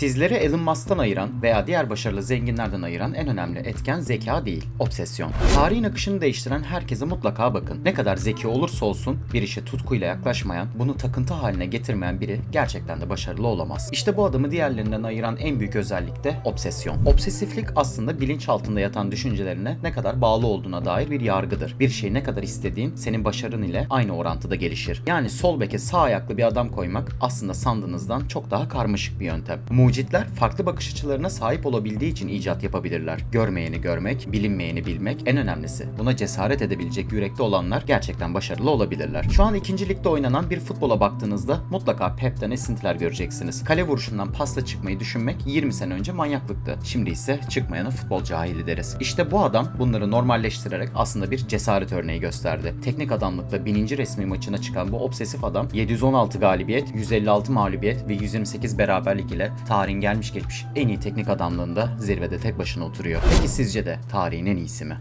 Sizleri Elon Musk'tan ayıran veya diğer başarılı zenginlerden ayıran en önemli etken zeka değil, obsesyon. Tarihin akışını değiştiren herkese mutlaka bakın. Ne kadar zeki olursa olsun bir işe tutkuyla yaklaşmayan, bunu takıntı haline getirmeyen biri gerçekten de başarılı olamaz. İşte bu adamı diğerlerinden ayıran en büyük özellik de obsesyon. Obsesiflik aslında bilinç altında yatan düşüncelerine ne kadar bağlı olduğuna dair bir yargıdır. Bir şeyi ne kadar istediğin senin başarın ile aynı orantıda gelişir. Yani sol beke sağ ayaklı bir adam koymak aslında sandığınızdan çok daha karmaşık bir yöntem. Mucitler farklı bakış açılarına sahip olabildiği için icat yapabilirler. Görmeyeni görmek, bilinmeyeni bilmek en önemlisi. Buna cesaret edebilecek yürekte olanlar gerçekten başarılı olabilirler. Şu an ikinci ligde oynanan bir futbola baktığınızda mutlaka Pep'ten esintiler göreceksiniz. Kale vuruşundan pasta çıkmayı düşünmek 20 sene önce manyaklıktı. Şimdi ise çıkmayana futbol cahili deriz. İşte bu adam bunları normalleştirerek aslında bir cesaret örneği gösterdi. Teknik adamlıkla 1000. resmi maçına çıkan bu obsesif adam 716 galibiyet, 156 mağlubiyet ve 128 beraberlik ile tarihin gelmiş geçmiş en iyi teknik adamlığında zirvede tek başına oturuyor. Peki sizce de tarihin en iyisi mi?